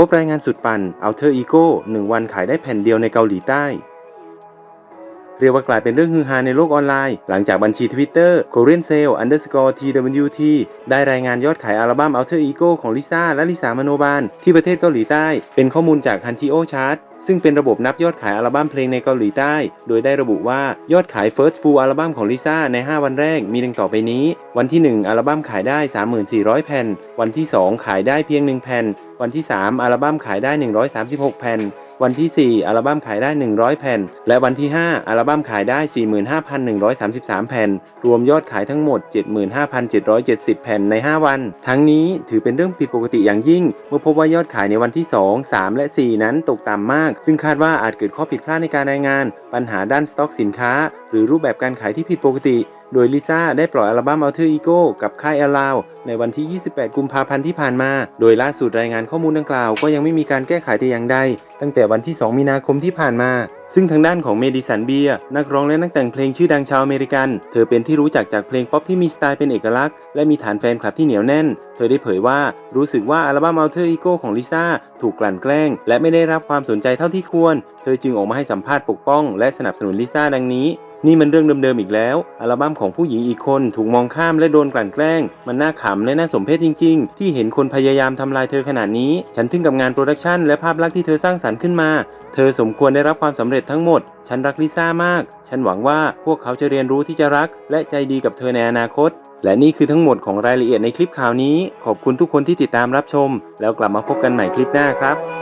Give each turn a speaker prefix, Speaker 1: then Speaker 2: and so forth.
Speaker 1: พบรายงานสุดปัน Alter Ego 1 วันขายได้แผ่นเดียวในเกาหลีใต้ เรียกว่ากลายเป็นเรื่องฮือฮาในโลกออนไลน์ หลังจากบัญชี Twitter Korean Sale underscore TWT ได้รายงานยอดขายอัลบั้ม Alter Ego ของลิซ่าและลิสามโนบาล ที่ประเทศเกาหลีใต้ เป็นข้อมูลจาก Hantio Chart ซึ่งเป็นระบบนับยอดขายอัลบั้มเพลงในเกาหลีใต้ โดยได้ระบุว่ายอดขาย First Full อัลบั้มของลิซ่าใน 5 วันแรกมีดังต่อไปนี้ วันที่ 1 อัลบั้มขายได้ 3400แผ่น วันที่ 2 ขายได้เพียง 1 แผ่น วันที่ 3 อัลบั้มขายได้ 136 แผ่น วันที่ 4 อัลบั้มขายได้ 100 แผ่น และวันที่ 5 อัลบั้มขายได้ 45,133 แผ่น รวมยอดขายทั้งหมด 75,770 แผ่นใน 5 วัน ทั้งนี้ถือเป็นเรื่องผิดปกติอย่างยิ่ง เมื่อพบว่ายอดขายในวันที่ 2 3 และ 4 นั้นตกต่ำมาก ซึ่งคาดว่าอาจเกิดข้อผิดพลาดในการรายงาน ปัญหาด้านสต็อกสินค้า หรือรูปแบบการขายที่ผิดปกติ โดยลิซ่าได้ปล่อยอัลบั้ม Alter Ego กับค่าย Allow ในวันที่ 28 กุมภาพันธ์ที่ผ่านมา โดยล่าสุดรายงานข้อมูลดังกล่าวก็ยังไม่มีการแก้ไขแต่อย่างใด ตั้งแต่วันที่ 2 มีนาคมที่ผ่านมา ซึ่งทางด้านของเมดิสันเบียนักร้องและนักแต่งเพลงชื่อดังชาวอเมริกัน เธอเป็นที่รู้จักจากเพลงป๊อปที่มีสไตล์เป็นเอกลักษณ์และมีฐานแฟนคลับที่เหนียวแน่น เธอได้เผยว่ารู้สึกว่าอัลบั้ม Alter Ego ของลิซ่าถูกกลั่นแกล้ง และไม่ได้รับความสนใจเท่าที่ควร เธอจึงออกมาให้สัมภาษณ์ปกป้อง และสนับสนุนลิซ่าดังนี้นี่มันเรื่องเดิมๆอีกแล้ว อัลบั้มของผู้หญิงอีกคนถูกมองข้ามและโดนกลั่นแกล้ง มันน่าขำและน่าสมเพชจริง ๆ ที่เห็นคนพยายามทำลายเธอขนาดนี้ ฉันทึ่งกับงานโปรดักชันและภาพลักษณ์ที่เธอสร้างสรรค์ขึ้นมา เธอสมควรได้รับความสำเร็จทั้งหมด ฉันรักลิซ่ามาก ฉันหวังว่าพวกเขาจะเรียนรู้ที่จะรัก และใจดีกับเธอในอนาคต และนี่คือทั้งหมดของรายละเอียดในคลิปข่าวนี้ ขอบคุณทุกคนที่ติดตามรับชม แล้วกลับมาพบกันใหม่คลิปหน้าครับ